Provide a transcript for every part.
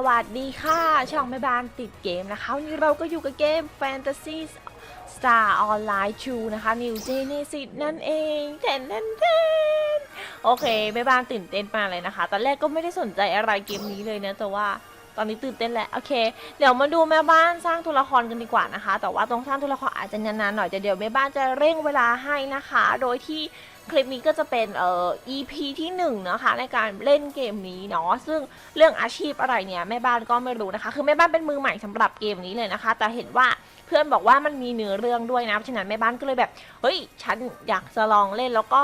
สวัสดีค่ะ ช่องแม่บ้านติดเกมนะคะวันนี้เราก็อยู่กับเกม Fantasy Star Online 2นะคะ New Genesis นั่นเองแทนแทนแทนโอเคแม่บ้านตื่นเต้นมากเลยนะคะ ตอนแรกก็ไม่ได้สนใจอะไรเกมนี้เลยนะ แต่ว่าตอนนี้ตื่นเต้นแล้วโอเค เดี๋ยวมาดูแม่บ้านสร้างตัวละครกันดีกว่านะคะ แต่ว่าตรงสร้างตัวละครอาจจะนานๆหน่อยแต่เดี๋ยวแม่บ้านจะเร่งเวลาให้นะคะ โดยที่ คลิปนี้ก็จะเป็นเอ่อ EP ที่1นะคะในการเล่นเกมนี้เนาะซึ่งเรื่องอาชีพอะไรเนี่ยแม่บ้านก็ไม่รู้นะคะ คือแม่บ้านเป็นมือใหม่สำหรับเกมนี้เลยนะคะ แต่เห็นว่าเพื่อนบอกว่ามันมีเนื้อเรื่องด้วยนะเพราะฉะนั้นแม่บ้านก็เลยแบบเฮ้ยฉันอยากจะลองเล่นแล้วก็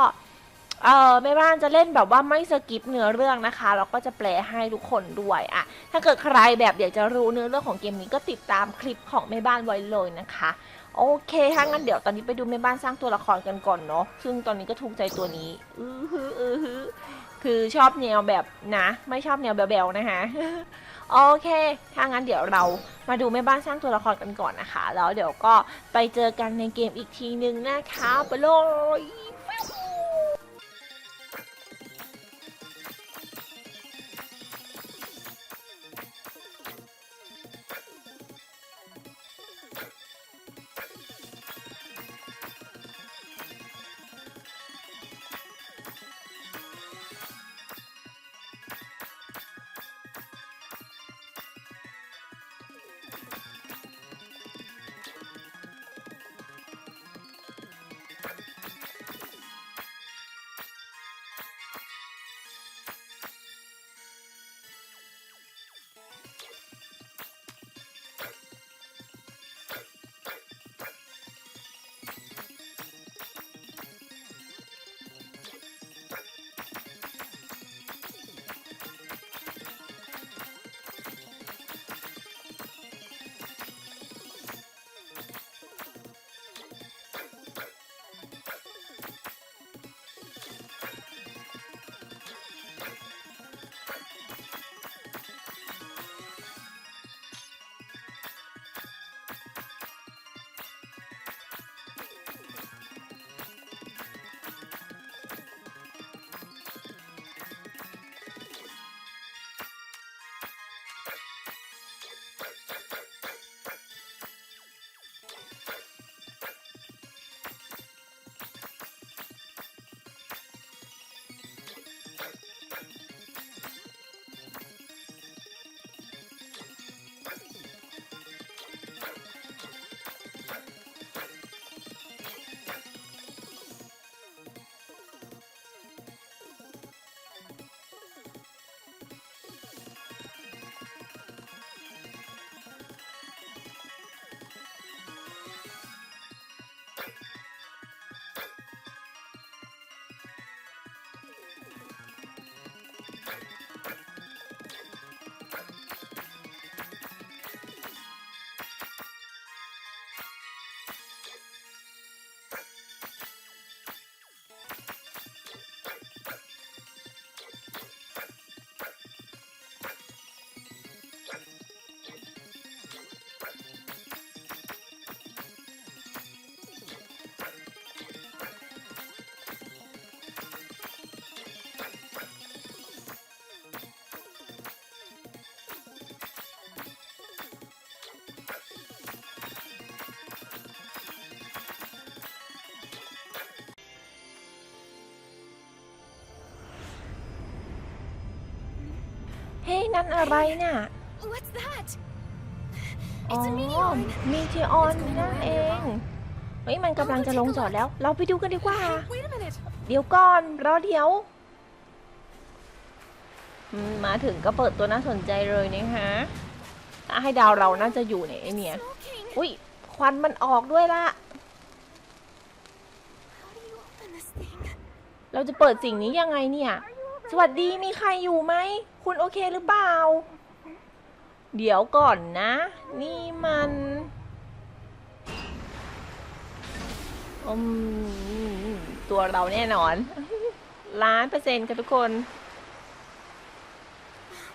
เออแม่บ้านจะเล่นแบบว่าไม่สกิปเนื้อเรื่องนะคะแล้วก็จะแปลให้ทุกคนด้วยอะถ้าเกิดใครแบบอยากจะรู้เนื้อเรื่องของเกมนี้ก็ติดตามคลิปของแม่บ้านไว้เลยนะคะ โอเคถ้างั้นเดี๋ยวตอนนี้ไปดูแม่บ้านสร้างตัวละครกันก่อนเนาะ ซึ่งตอนนี้ก็ถูกใจตัวนี้ อือฮืออือฮือคือชอบแนวแบบนะ ไม่ชอบแนวแบลๆนะคะ โอเค ถ้างั้นเดี๋ยวเรามาดูแม่บ้านสร้างตัวละครกันก่อนนะคะ แล้วเดี๋ยวก็ไปเจอกันในเกมอีกทีนึงนะคะ ไปเลย ฮ้ยนั่นอะไรน่ะ What's that? อ๋อ It's a meteor. มีเทออนนั่นเอง เฮ้ย มันกำลังจะลงจอดแล้ว เราไปดูกันดีกว่า Wait a minute. เดี๋ยวก่อนรอเดี๋ยวอืมมาถึงก็เปิดตัวน่าสนใจเลยนะคะถ้าให้ดาวเราน่าจะอยู่ในไอเนี่ย Smoking. อุ้ยควันมันออกด้วยละ How do you open this thing? เราจะเปิดสิ่งนี้ยังไงเนี่ยส วัสดีมีใครอยู่ไหม คุณโอเคหรือเปล่า เดี๋ยวก่อนนะ นี่มันอืมตัวเราแน่นอน ล้านเปอร์เซ็นต์ค่ะทุกคน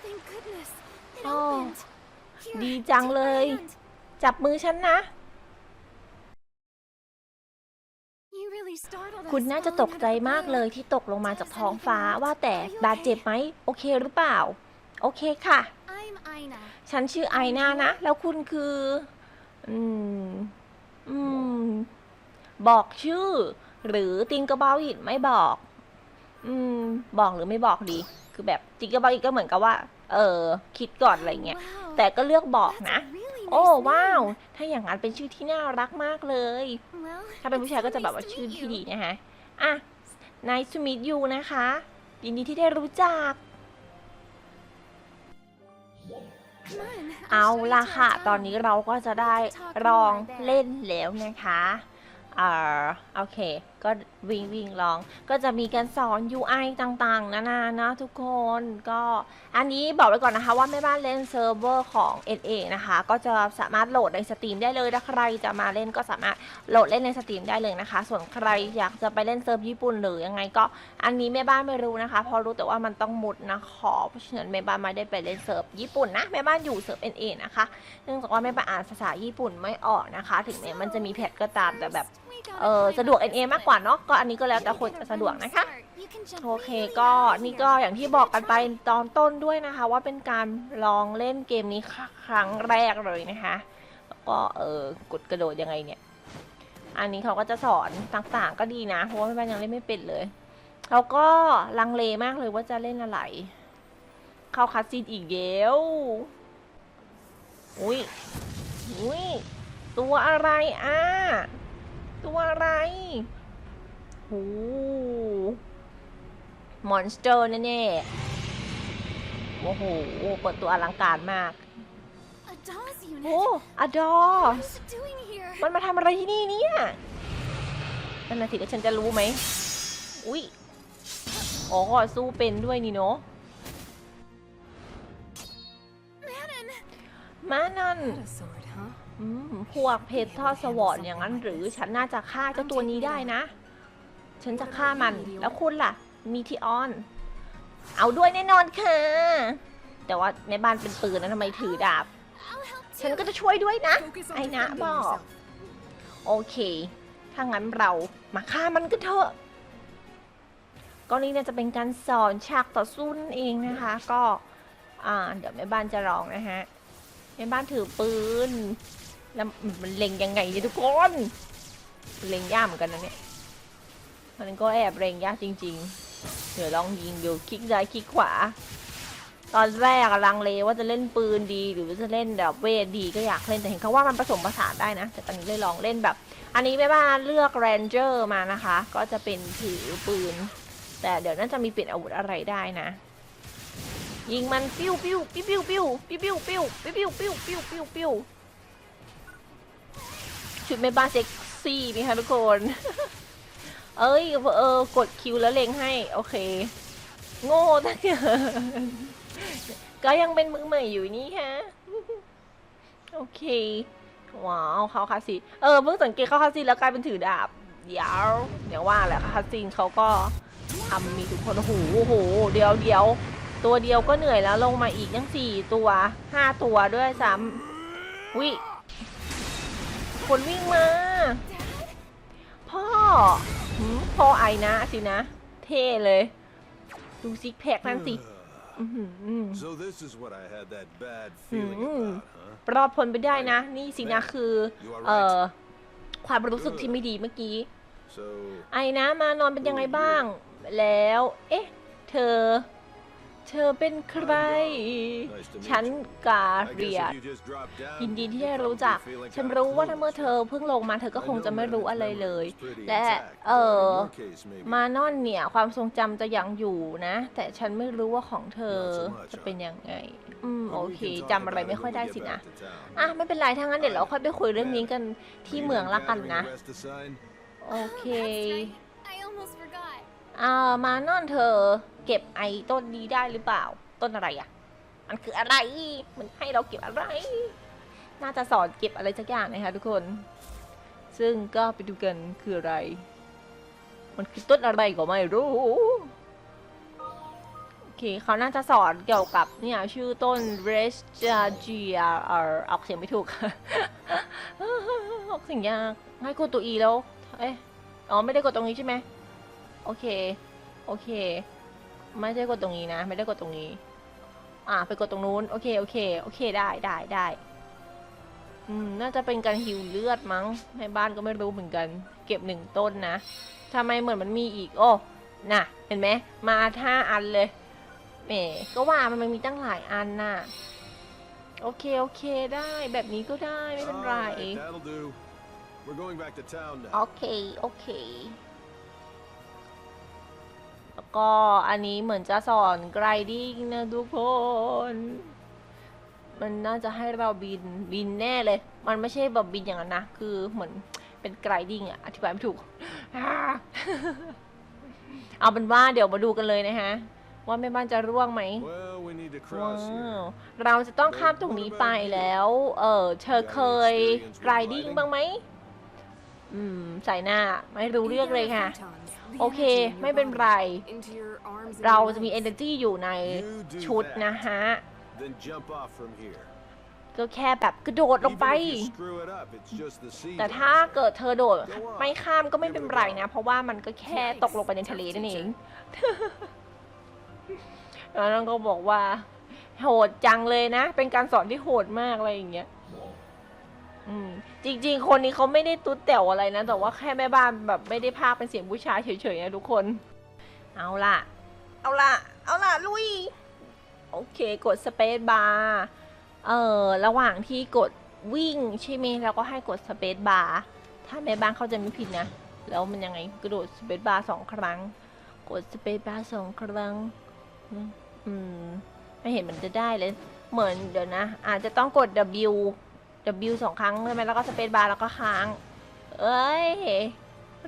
Thank goodness. It Oh. opened. Here, ดีจัง take my เลย hand. จับมือฉันนะ คุณน่าจะ falling ตกใจ out of the มากเลย blue. ที่ตกลงมาจากท้องฟ้าว่าแต่บาดเจ็บไหมโอเคหรือเปล่า โอเคค่ะ I I'm Aina. ฉันชื่อไอนานะ แล้วคุณคือ อืม อืม บอกชื่อ หรือติงกระเบาอิดไม่บอก อืม บอกหรือไม่บอกดี คือแบบติงกระเบาอิดก็เหมือนกับว่า เออ คิดก่อนอะไรเงี้ย Wow. แต่ก็เลือกบอก That's นะ a really โอ้ nice ว้าว name. ถ้าอย่างนั้นเป็นชื่อที่น่ารักมากเลย Well, ถ้าเป็น it's ผู้ชายก็ so จะแบบ nice ว่า to ชื่อ meet ที่ you. ดีนะฮะอะ nice to meet you นะคะ ยินดีที่ได้รู้จัก Come on, I'll เอา show you ละ to our ค่ะ town. ตอนนี้เราก็จะได้ลองเล่นแล้วนะคะ อ่า โอเค ก็วิ่งวิ่งลอง ก็จะมีการสอน UI ต่างๆ นานานะทุกคนก็อันนี้บอกไว้ก่อนนะคะว่าแม่บ้านเล่นเซิร์ฟเวอร์ของ NA นะคะ ก็จะสามารถโหลดในสตรีมได้เลยถ้าใครจะมาเล่นก็สามารถโหลดเล่นในสตรีมได้เลยนะคะ ส่วนใครอยากจะไปเล่นเซิร์ฟญี่ปุ่นหรือยังไงก็อันนี้แม่บ้านไม่รู้นะคะ พอรู้แต่ว่ามันต้องมุดนะขอเพราะฉะนั้นแม่บ้านไม่ได้ไปเล่นเซิร์ฟญี่ปุ่นนะแม่บ้านอยู่เซิร์ฟ NA นะคะเนื่องจากว่าแม่บ้านอ่านภาษาญี่ปุ่นไม่ออกนะคะ ถึงแม้มันจะมีแพทก็ตามแต่แบบ เออสะดวก NA มากกว่าเนาะก็อันนี้ก็แล้วแต่คนจะสะดวกนะคะ โอเคก็นี่ก็อย่างที่บอกกันไปตอนต้นด้วยนะคะ ว่าเป็นการลองเล่นเกมนี้ครั้งแรกเลยนะคะแล้วก็เออกดกระโดดยังไงเนี่ย อันนี้เขาก็จะสอนต่างๆก็ดีนะ เพราะว่าแม่บ้านยังเล่นไม่เป็นเลยแล้วก็ลังเลมากเลยว่าจะเล่นอะไร เข้าคัสซีนอีกเยวอุ้ยอุ้ยตัวอะไรอะ ตัวอะไรโอ้มอนสเตอร์แน่ๆ โอ้โหเปิดตัวอลังการมาก A doll's unit. โอ้อดอ What is it doing here? มันมาทำอะไรที่นี่เนี่ยนั่นน่ะสิแล้วฉันจะรู้ไหม อุ๊ยอ๋อสู้เป็นด้วยนี่เนาะ Manon! มานั่น a sword, huh? อืมพวกเพชรทอดสวรรค์อย่างนั้น หรือฉันน่าจะฆ่าเจ้าตัวนี้ได้นะ ฉันจะฆ่ามัน แล้วคุณล่ะ มีที่ออน เอาด้วยแน่นอนค่ะ แต่ว่าในบ้านเป็นปืนนะทำไมถือดาบ ฉันก็จะช่วยด้วยนะ ไอ้นะบอก โอเค ถ้างั้นเรามาฆ่ามันก็เถอะก็นี่เนี่ยจะเป็นการสอนฉากต่อสู้นั่นเองนะคะ ก็ อ่า เดี๋ยวแม่บ้านจะลองนะฮะแม่บ้านถือปืน แล้วมันเล็งยังไงเนี่ยทุกคนเล็งยากเหมือนกันนะเนี่ยมันก็แอบเล็งยากจริง ๆ เดี๋ยวลองยิงดูคลิกซ้ายคลิกขวา ตอนแรกอะลังเลว่าจะเล่นปืนดีหรือว่าจะเล่นแบบเวทดีก็อยากเล่นแต่เห็นเขาว่ามันผสมผสานได้นะ แต่ตอนนี้เลยลองเล่นแบบ อันนี้แม่บ้านเลือกแรนเจอร์มานะคะ ก็จะเป็นถือปืน แต่เดี๋ยวน่าจะมีเปลี่ยนอาวุธอะไรได้นะยิงมันปิ้วปิ้วปิ้วปิ้วปิ้วปิ้วปิ้วปิ้วปิ้วปิ้วปิ้วปิ้วปิ้ว ชุดแม่บ้านเซ็กซี่นี่ค่ะทุกคน เอ้ยเออกดคิวแล้วเล็งให้ โอเค โง่ตั้งเกินก็ยังเป็นมือใหม่อยู่นี่ฮะโอเค ว้าวเขาคาซีเออเพิ่งสังเกตเขาคาซีแล้วกลายเป็นถือดาบเดี๋ยวเดี๋ยวว่าแหละคาซีนเขาก็ทำมีทุกคนโอ้โหโอ้โหเดี๋ยวเดี๋ยวตัวเดียวก็เหนื่อยแล้วลงมาอีกยังสี่ตัวห้าตัวด้วยซ้ำวิ คนวิ่งมา พ่อหืมพ่อไอนะสินะ เท่เลย ดูซิกแพคนั่นสิอื้อหือ So this is what I had that bad feeling Mm. about, huh? รอดพ้นไปได้นะ นี่สินะคือ เอ่อ ความรู้สึกที่ไม่ดีเมื่อกี้ So ไอ้นะมานอนเป็นยังไงบ้าง แล้ว เอ๊ะ เธอ เธอเป็นใคร nice to meet ฉัน you. กา I เรี guess ย if you just dropped down, ยินดี you'd ที่ได้ probably รู้จัก feeling ฉัน kinda รู้ว่าถ้า clueless. เมื่อเธอเพิ่งลงมาเธอก็คงจะไม่รู้อะไรเลย I know Manon's memory is pretty และ intact, เอ but อ in your case, maybe มานอนเนี่ยความทรงจำจะยังอยู่นะ แต่ฉันไม่รู้ว่าของเธอ Not so much, จะเป็นยังไง อืม But โอ we เค can talk จำอะไร about it ไม่ค่อย when ได้ we สิ get นะ back to town. อะไม่เป็นไรถ้างั้นเดี๋ยวเราค่อยไปคุยเรื่องนี้กันที่ You เหมือง have ละกัน gathering นะ arrest assign? โอเค Oh, that's right. I almost forgot. อ่ามานอนเธอ เก็บไอ้ต้นนี้ได้หรือเปล่า ต้นอะไรอะ มันคืออะไร มันให้เราเก็บอะไร น่าจะสอนเก็บอะไรสักอย่างนะคะทุกคน ซึ่งก็ไปดูกันคืออะไร มันคือต้นอะไรก็ไม่รู้โอเคเขาน่าจะสอนเกี่ยวกับเนี่ยชื่อต้น r e s t a g i a เออออกเสียงไม่ถูก ออกเสียงยากให้กดตัว E แล้ว เอ๊ะ อ๋อ ไม่ได้กดตรงนี้ใช่ไหม โอเค โอเค ไม่ได้กดตรงนี้นะ ไม่ได้กดตรงนี้ อ่า ไปกดตรงนู้น โอเค โอเค โอเค ได้ได้ได้ อืม น่าจะเป็นการหิวเลือดมั้ง ในบ้านก็ไม่รู้เหมือนกัน เก็บหนึ่งต้นนะทำไมเหมือนมันมีอีก โอ้ น่ะ เห็นไหม มาห้าอันเลย แหม ก็ว่ามันมันมีตั้งหลายอันน่ะ โอเค โอเค ได้ แบบนี้ก็ได้ ไม่เป็นไร Alright, that'll do. We're going back to town โอ now. เค โอเค แล้วก็อันนี้เหมือนจะสอน gliding นะทุกคน มันน่าจะให้เราบินบินแน่เลย มันไม่ใช่แบบบินอย่างนั้นนะ คือเหมือนเป็น gliding อะอธิบายไม่ถูก เอาเป็นว่าเดี๋ยวมาดูกันเลยนะฮะ ว่าแม่บ้านจะร่วงไหม Well, we need to ว้า cross here. วเราจะต้องข้ามตรงนี้ไปแล้ว เออเธอเคย gliding บ้างไหม อืม ใส่หน้า ไม่รู้เรื่องเลยค่ะ โอเค ไม่เป็นไร เราจะมี energy อยู่ใน You do ชุด that. นะฮะ Then jump off from here. ก็แค่แบบกระโดดลง Even ไป if you screw it up, it's just the sea แต่ down ถ้า there. เกิดเธอโดดไม่ข้ามก็ไม่เป็นไรนะ เพราะว่ามันก็แค่ตกลงไปในทะเลนั่นเองแล้วน้องก็บอกว่า โหดจังเลยนะ เป็นการสอนที่โหดมากอะไรอย่างเงี้ย อืมจริง ๆ คนนี้เขาไม่ได้ตุ๊ดแต๋วอะไรนะ แต่ว่าแค่แม่บ้านแบบไม่ได้พากเป็นเสียงผู้ชายเฉยๆนะทุกคน เอาล่ะ เอาล่ะ เอาล่ะลุย โอเคกดสเปซบาร์เอ่อระหว่างที่กดวิ่งใช่ไหมเราก็ให้กดสเปซบาร์ถ้าแม่บ้านเขาจะไม่ผิดนะ แล้วมันยังไงกระโดดสเปซบาร์สองครั้ง กดสเปซบาร์สองครั้งอืมไม่เห็นมันจะได้เลย เหมือนเดี๋ยวนะ อาจจะต้องกด W W สองครั้งใช่ไหมแล้วก็สเปซบาร์แล้วก็ค้าง เอ้ย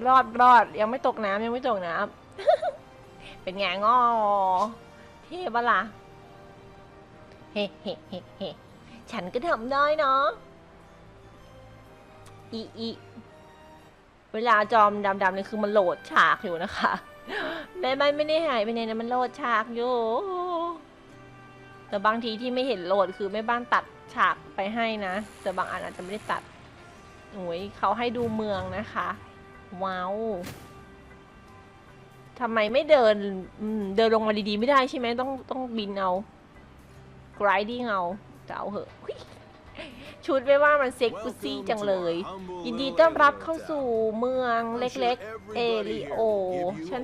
รอดรอดยังไม่ตกน้ำยังไม่ตกน้ำ เป็นไงง้อเท่ปะล่ะเฮ้เฮ้เฮ้เฮ้ฉันก็ทำได้เนาะอีอีเวลาจอมดำๆนี่คือมันโหลดฉากอยู่นะคะแม่ไมันไม่ได้หายไปไหนนะมันโหลดฉากอยู่ แต่บางทีที่ไม่เห็นโหลดคือแม่บ้านตัด ฉากไปให้นะ แต่บางอันอาจจะไม่ได้ตัดโอ้ยเขาให้ดูเมืองนะคะ ว้าวทำไมไม่เดินเดินลงมาดีๆไม่ได้ใช่ไหมต้องต้องบินเอา grinding เอาจะเอาเหอะชุดไม่ว่ามันเซ็กซี่จังเลย ยินดีต้อนรับเข้าสู่เมืองเล็กๆ เอริโอ ฉัน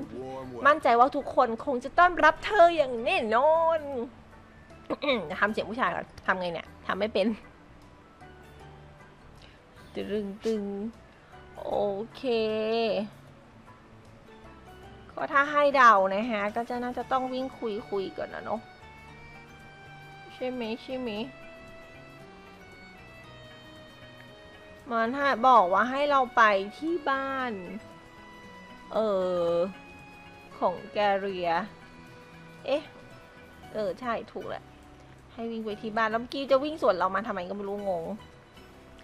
มั่นใจว่าทุกคนคงจะต้อนรับเธออย่างแน่นอนทำเสียงผู้ชายก่อนทำไงเนี่ย ทำไม่เป็นตึงตึงโอเค ก็ถ้าให้เดานะฮะ ก็จะน่าจะต้องวิ่งคุยคุยก่อนนะเนาะใช่ไหมใช่ไหมมันให้บอกว่าให้เราไปที่บ้าน เออ ของแกเรีย เอ๊ะ เออ ใช่ ถูกแหละ ให้วิ่งไปที่บ้านแล้วเมื่อกี้จะวิ่งสวนเรามาทำไมก็ไม่รู้งง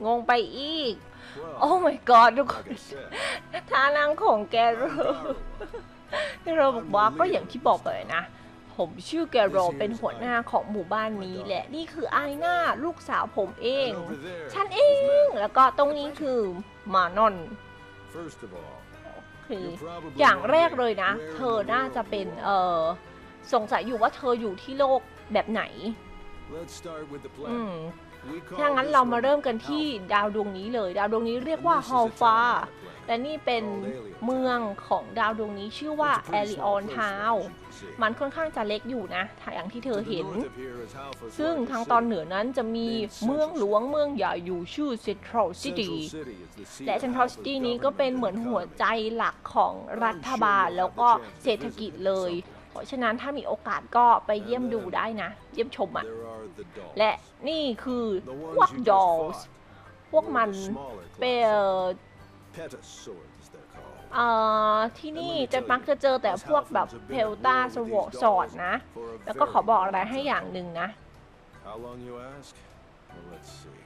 งงไปอีก Well, โอ้ my god ทุกคน like I said, ท่านั่งของแกโร I'm Garo. แกโรบอกว่าก็อย่างที่บอกไปนะ ผมชื่อแกโรเป็นหัวหน้าของหมู่บ้านนี้แหละ นี่คือไอายนาลูกสาวผมเอง And over there ฉัน is เอง Matt. แล้วก็ตรงนี้คือมานอน First of all, คือ you're probably อย่างแรกเลยนะ wondering เธ where อ in the น่าจะ world เป็น you เอ are. อสงสัยอยู่ว่าเธออยู่ที่โลกแบบไหน Let's start with the อื planet. ม We call ถ้างั้น this เรามา one เริ่มกันที่ Alpha. ดาวดวงนี้เลย ดาวดวงนี้เรียก And ว่า this is ฮอล a ฟา town on the planet. และนี่เป็น Called Alien เมือง Town. ของดาวดวงนี้ชื่อว่า It's a แอ pretty ริอ small อน place ทา there, ว as you can see. มันค่อนข้างจะเล็กอยู่นะถ้าอย่างที่เธอ To the เห็น north of here is Alpha's ซึ่ง largest ทางตอน city. เหนือนั้นจะมีเมืองหลวงเมืองใหญ่อยู่ชื่อเซ n ทรัลซิตี้ Central City is the seat และ of เซ n ทรัล Alpha's ซิตี้นี้ก็ government เป็น and เหมือนหัว economy. ใจหลักของรัฐบาลแล้วก็เศรษฐกิจเลย เพราะฉะนั้นถ้ามีโอกาสก็ไปเยี่ยมดูได้นะ เยี่ยมชมอะ There are the dolls. และนี่คือ The พวก ones you ดอ just ลส์ fought. พวกมัน Or the smaller เป็น class. Petasaurs, they're called. เอ่อที่นี่จะมักจะเจอแต่พวกแบบเพลตาสวอสอดนะ For a แล้วก็ขอ very บอกอะไร long ให้ time. อย่างหนึ่งนะ How long you ask? Well, let's see.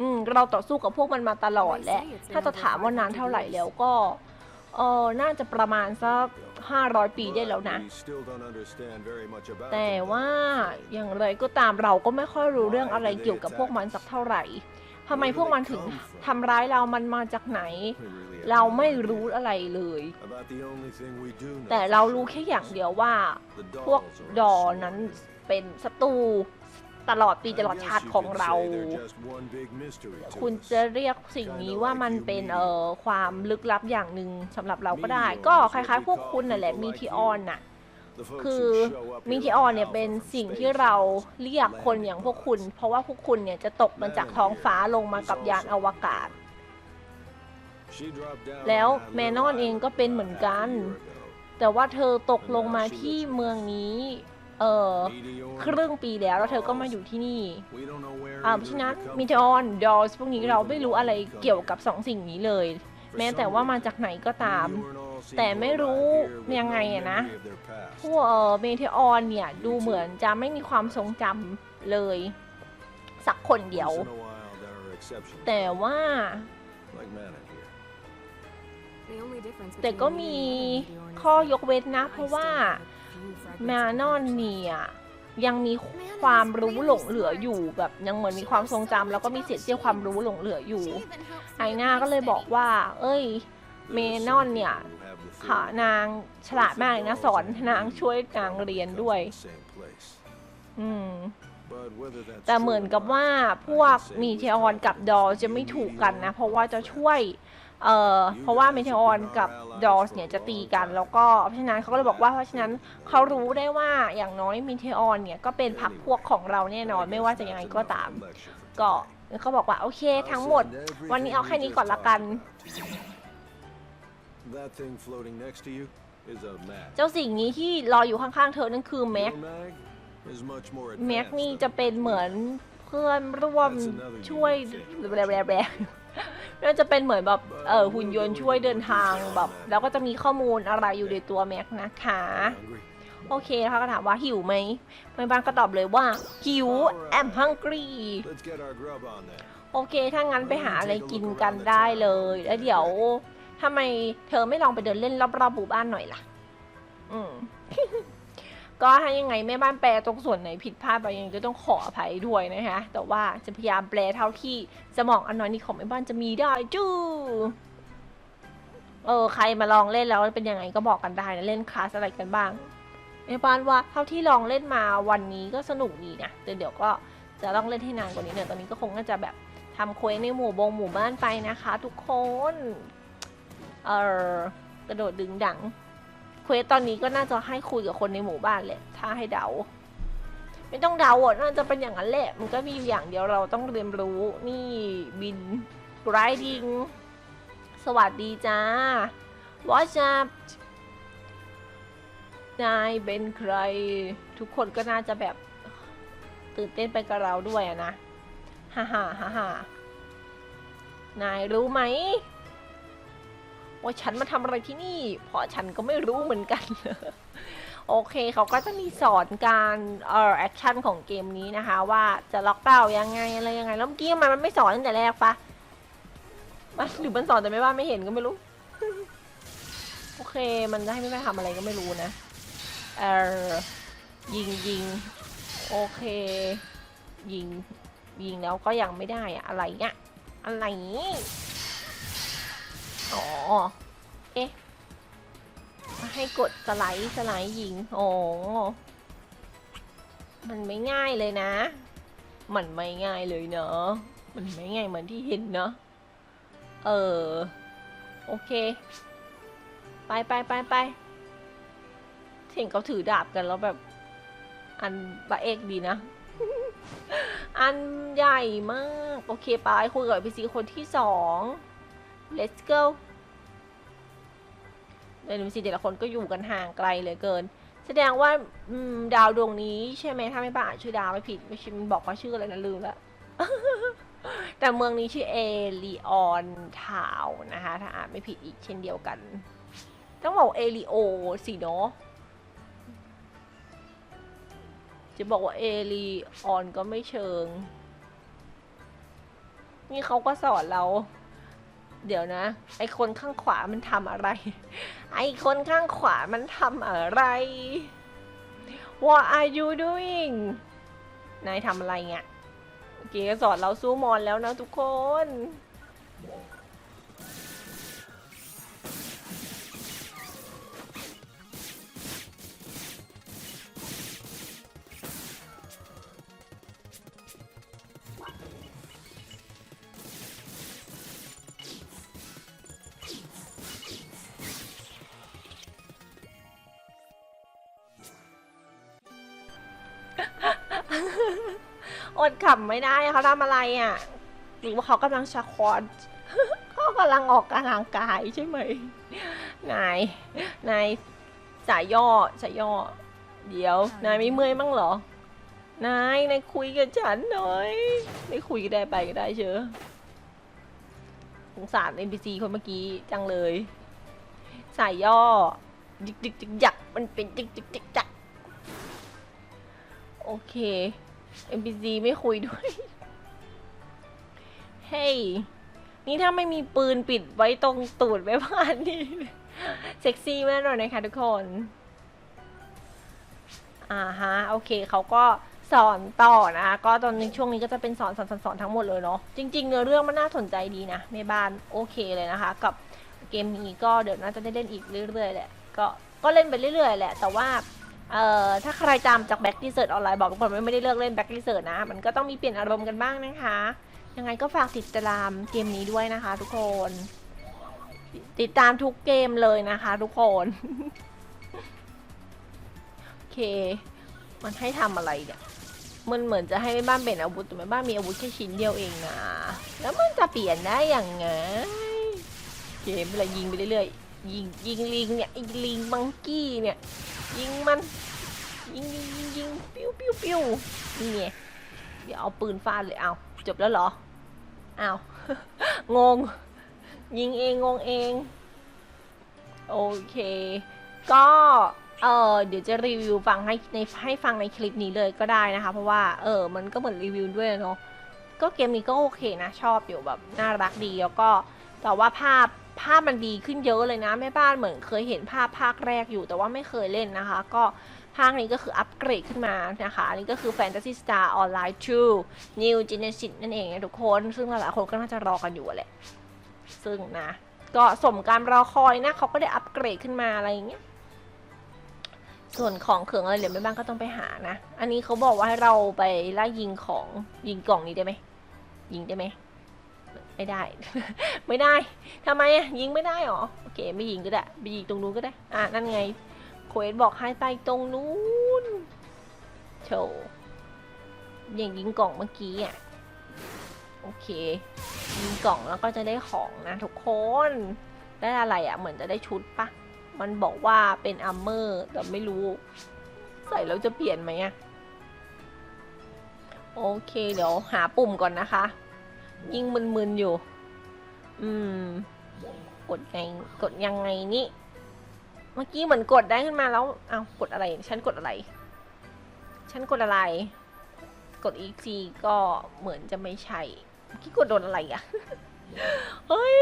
อืมเราต่อสู้กับพวกมันมาตลอดและ ถ้าจะถามว่านานเท่าไหร่แล้วก็ เออน่าจะประมาณสัก 500 ปีได้แล้วนะ But we still don't understand very much about แต่ them. ว่าอย่างไรก็ตามเราก็ไม่ค่อยรู้เรื่องอะไรเกี่ยวกับพวกมันสักเท่าไหร่ทำไมพวกมันถึงทำร้ายเรามันมาจากไหน We really have เรา no ไม่ idea รู้อะไรเลย about the only thing we do know แต่ for เรารู้ sure. แค่อย่างเดียวว่า The พวก dolls are ดอ a นั้น small เป็นศัตรู ตลอดปี I ตลอด guess ชาติ you ของ could เรา say they're just one big mystery to คุณ us. จะเรียกสิ่งนี้ว่ามันเป็นเอ่อความลึกลับอย่างหนึ่งสำหรับเราก็ได้ ก็คล้ายๆ พวกคุณน่ะแหละมีทีออนน่ะ The folks คือ who show up มิ here ที on ออนเนี่ย Alpha เป็น from สิ่งที่ space. เราเรียกคนอย่างพวกคุณ เพราะว่าพวกคุณเนี่ยจะตกมาจากท้องฟ้าลงมากับยานอวกาศ She dropped down แล้ว on that แม little นอนเองก็ island เป็นเหมือน about กัน half a year ago. แต่ว่าเธอตกลงมาที่เมืองนี้ เออ Meteor, ครึ่งปีแล้วแล้วเธอก็มาอยู่ที่นี่ we don't know where อ่า either เพราะฉะนั้น of you come มิเทออนดอสพวกนี้เราไม่รู้อะไรเกี่ยวกับสองสิ่งนี้เลย from. แม้แต่ว่ามาจากไหนก็ตาม Meteor and all seem แต่ to ไม่ arrive รู้ here with ยังไง no อะนะ memory of their past. พวกเออเมเทออนเนี่ยดูเหมือนจะไม่มีความทรงจำเลย สักคนเดียว Once in a while, there are exceptions, แต่ว่า like Mana here. แต่ก็มีข้อยกเว้นนะ เพราะว่าแมานอนเนี่ยยังมีความรู้หลงเหลืออยู่แบบยังเหมือนมีความทรงจำแล้วก็มีเศษเสี้ยวความรู้หลงเหลืออยู่ ไอหน้าก็เลยบอกว่า เอ้ย เมนอนเนี่ยค่ะนางฉลาดมากเลยนะสอนนางช่วยนางเรียนด้วย อืมแต่เหมือนกับว่าพวกมีเทออนกับดอจะไม่ถูกกันนะ เพราะว่าจะช่วย เอ่อเพราะว่าเมเทออนกับดอสเนี่ยจะตีกันแล้วก็เพราะฉะนั้นเขาก็เลยบอกว่าเพราะฉะนั้นเขารู้ได้ว่าอย่างน้อยเมเทออนเนี่ยก็เป็นพักพวกของเราแน่นอนไม่ว่าจะยังไงก็ตาม ก็เขาบอกว่าโอเคทั้งหมด วันนี้เอาแค่นี้ก่อนละกัน เจ้าสิ่งนี้ที่รออยู่ข้างๆเธอนั่นคือแม็กแม็กนี่จะเป็นเหมือนเพื่อนร่วมช่วยแบลแบบ ลน่าจะเป็นเหมือนแบบเออหุ่นยนต์ช่วยเดินทางแบบ แล้วก็จะมีข้อมูลอะไรอยู่ในตัวแม็กนะคะ hungry. โอเคเขาก็ถามว่าหิวไหมแม่บ้านก็ตอบเลยว่า หิว I'm hungry Let's get our grub on then. โอเค ถ้างั้นไปหาอะไรกินกันได้เลย แล้วเดี๋ยวทำไมเธอไม่ลองไปเดินเล่นรอบๆหมู่บ้านหน่อยล่ะ อืม ก็ถ้ายังไงแม่บ้านแปลตรงส่วนไหนผิดพลาดไปยังจะต้องขออภัยด้วยนะคะ แต่ว่าจะพยายามแปลเท่าที่สมองอันน้อยนี้ของแม่บ้านจะมีได้จู้เออใครมาลองเล่นแล้วเป็นยังไงก็บอกกันได้นะเล่นคลาสอะไรกันบ้างแม่บ้านว่าเท่าที่ลองเล่นมาวันนี้ก็สนุกดีนะแต่เดี๋ยวก็จะต้องเล่นให้นานกว่านี้เนี่อยตอนนี้ก็คงน่าจะแบบทำเควสในหมู่บงหมู่บ้านไปนะคะ ทุกคน เออกระโดดดึงดัง ควสตอนนี้ก็น่าจะให้คุยกับคนในหมู่บ้านแหละ ถ้าให้เดา ไม่ต้องเดาอะน่าจะเป็นอย่างนั้นแหละ มันก็มีอยู่อย่างเดียวเราต้องเรียนรู้ นี่บินไรดิง สวัสดีจ้า What's up นายเป็นใคร ทุกคนก็น่าจะแบบตื่นเต้นไปกับเราด้วยนะ ฮ่าฮ่าฮ่าฮ่านายรู้ไหม ว่าฉันมาทำอะไรที่นี่ เพราะฉันก็ไม่รู้เหมือนกัน โอเคเขาก็จะมีสอนการเอ่อแอคชั่นของเกมนี้นะคะ ว่าจะล็อกเป้ายังไงอะไรยังไงแล้วเมื่อกี้ทำไมมันไม่สอนตั้งแต่แรกปะมันหรือมันสอนแต่ไม่ว่าไม่เห็นก็ไม่รู้ โอเค มันจะให้ไม่ไปทำอะไรก็ไม่รู้นะเออยิงยิงโอเค ยิงยิงแล้วก็ยังไม่ได้อะอะไรเงี้ยอะไร อ๋อ เอ๊ะ ให้กดสไลด์สไลด์ยิง อ๋อ มันไม่ง่ายเลยนะ มันไม่ง่ายเลยเนอะมันไม่ง่ายเหมือนที่เห็นเนอะเออ โอเค ไปไปไปไปเห็นเขาถือดาบกันแล้วแบบ อันบะเอกดีนะ อันใหญ่มาก โอเคไปคุยกับพีซีคนที่สอง let's go เดี๋ยวพีซีแต่ละคนก็อยู่กันห่างไกลเหลือเกิน แสดงว่าดาวดวงนี้ใช่ไหมถ้าไม่บ้าอ่าชื่อดาวไม่ผิดไม่ช่มันบอกว่าชื่ออะไรนะลืมละแต่เมืองนี้ชื่อเอลีออนทาวนะคะ ถ้าอ่านไม่ผิดอีกเช่นเดียวกัน ต้องบอกเอลิโอสิเนาะจะบอกว่าเอลีออนก็ไม่เชิง นี่เขาก็สอนเรา เดี๋ยวนะ ไอคนข้างขวามันทำอะไร ไอคนข้างขวามันทำอะไร What are you doing นายทำอะไรเงี้ยโอเคก็สอนเราสู้มอนแล้วนะทุกคน อดขำไม่ได้เขาทำอะไรอะ หรือว่าเขากำลังสควอตเขากำลังออกกำลังกายใช่ไหมนายนายสายย่อสายย่อ เดี๋ยวนายไม่เมื่อยมั้งเหรอนายนายคุยกับฉันหน่อยไม่คุยก็ได้ไปก็ได้เชอะสงสาร NPC คนเมื่อกี้จังเลย สายย่อจิกจิกจิกจักมันเป็นจิกจิกจิกจักโอเค NPC ไม่คุยด้วย เฮ้ย นี่ถ้าไม่มีปืนปิดไว้ตรงตูดแม่บ้านนี่เซ็กซี่มากเลยนะคะทุกคน อ่าฮะ โอเคเขาก็สอนต่อนะคะก็ตอนนี้ช่วงนี้ก็จะเป็นสอนสอนสอนสอนทั้งหมดเลยเนาะจริงๆเนื้อเรื่องมันน่าสนใจดีนะแม่บ้านโอเคเลยนะคะ กับเกมนี้ก็เดี๋ยวน่าจะได้เล่นอีกเรื่อยๆแหละก็ก็เล่นไปเรื่อยๆแหละ แต่ว่า เอ่อถ้าใครตามจากแบ็กดีเซิร์ตออนไลน์บอกทุกคนว่าไม่ได้เลิกเล่นแบ็กดีเซิร์ตนะ มันก็ต้องมีเปลี่ยนอารมณ์กันบ้างนะคะ ยังไงก็ฝากติดตามเกมนี้ด้วยนะคะ ทุกคน ติดตามทุกเกมเลยนะคะ ทุกคนโอเค มันให้ทำอะไรเนี่ยมันเหมือนจะให้แม่บ้านเปลี่ยนอาวุธแต่แม่บ้านมีอาวุธแค่ชิ้นเดียวเองนะแล้วมันจะเปลี่ยนได้อย่างไงเกมเวลายิงไปเรื่อยๆ ยิงยิงลิงเนี่ยไอ้ลิงมังกี้เนี่ย ยิงมัน ยิงยิงยิงยิงปิ้วปิ้วปิ้วนี่ไงเดี๋ยวเอาปืนฟาดเลยเอาจบแล้วเหรออ้าวงง ยิงเองงงเอง โอเค ก็เออเดี๋ยวจะรีวิวฟังให้ในให้ฟังในคลิปนี้เลยก็ได้นะคะ เพราะว่าเออมันก็เหมือนรีวิวด้วยเนาะก็เกมนี้ก็โอเคนะ ชอบอยู่แบบน่ารักดีแล้วก็แต่ว่าภาพ ภาพมันดีขึ้นเยอะเลยนะแม่บ้านเหมือนเคยเห็นภาพภาคแรกอยู่แต่ว่าไม่เคยเล่นนะคะ ก็ภาคนี้ก็คืออัปเกรดขึ้นมานะคะอันนี้ก็คือ Fantasy Star Online 2 New Genesis นั่นเองนะทุกคน ซึ่งหลายๆคนก็น่าจะรอกันอยู่แหละ ซึ่งนะ ก็สมการรอคอยนะเขาก็ได้อัปเกรดขึ้นมาอะไรอย่างเงี้ยส่วนของเขืองอะไรเหลือไม่บ้างก็ต้องไปหานะ อันนี้เขาบอกว่าให้เราไปไล่ยิงของยิงกล่องนี้ได้ไหมยิงได้ไหม ไม่ได้ ไม่ได้ทำไมอะยิงไม่ได้หรอโอเคไม่ยิงก็ได้ไปยิงตรงนู้นก็ได้อะนั่นไงโคเอสบอกให้ไปตรงนู้นโชว์อย่างยิงกล่องเมื่อกี้อะโอเค ยิงกล่องแล้วก็จะได้ของนะทุกคนได้อะไรอะเหมือนจะได้ชุดปะมันบอกว่าเป็นอัมเมอร์แต่ไม่รู้ ใส่แล้วจะเปลี่ยนไหมอะโอเค เดี๋ยวหาปุ่มก่อนนะคะ ยิ่งมึนๆอยู่ อืม กดไงกดยังไงนี่ เมื่อกี้เหมือนกดได้ขึ้นมาแล้ว เอากดอะไร ฉันกดอะไร ฉันกดอะไร กดอีกทีก็เหมือนจะไม่ใช่ เมื่อกี้กดโดนอะไรอะเฮ้ย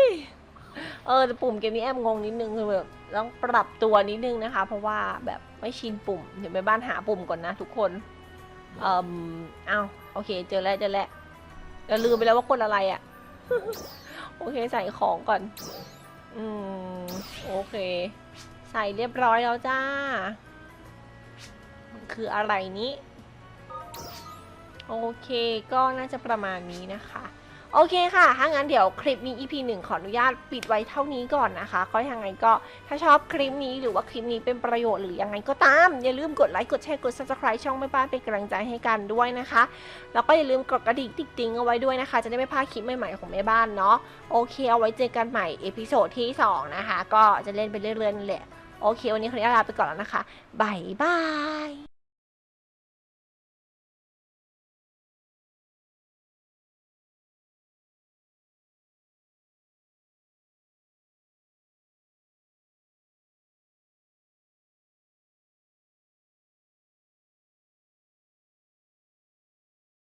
เออปุ่มเกมนี้แอบงงนิดนึงคือแบบต้องปรับตัวนิดนึงนะคะ เพราะว่าแบบไม่ชินปุ่ม เดี๋ยวไปบ้านหาปุ่มก่อนนะทุกคน เอ่มเอาโอเค เจอแล้วเจอแล้ว เราลืมไปแล้วว่าคนอะไรอะ่ะ โอเคใส่ของก่อน อืมโอเค ใส่เรียบร้อยแล้วจ้า คืออะไรนี้ โอเคก็น่าจะประมาณนี้นะคะ โอเคค่ะ ถ้างั้นเดี๋ยวคลิปนี้ EP 1 ขออนุญาตปิดไว้เท่านี้ก่อนนะคะ ก็ยังไงก็ถ้าชอบคลิปนี้หรือว่าคลิปนี้เป็นประโยชน์หรือยังไงก็ตาม อย่าลืมกดไลค์กดแชร์กด subscribe ช่องแม่บ้านเป็นกำลังใจให้กันด้วยนะคะ แล้วก็อย่าลืมกดกระดิ่งติ๊กติ๊งเอาไว้ด้วยนะคะ จะได้ไม่พลาดคลิปใหม่ๆของแม่บ้านเนาะ โอเค เอาไว้เจอกันใหม่เอพิโซดที่ 2 นะคะ ก็จะเล่นไปเรื่อยๆนั่นแหละ โอเค วันนี้ขออนุญาตลาไปก่อนแล้วนะคะบายบาย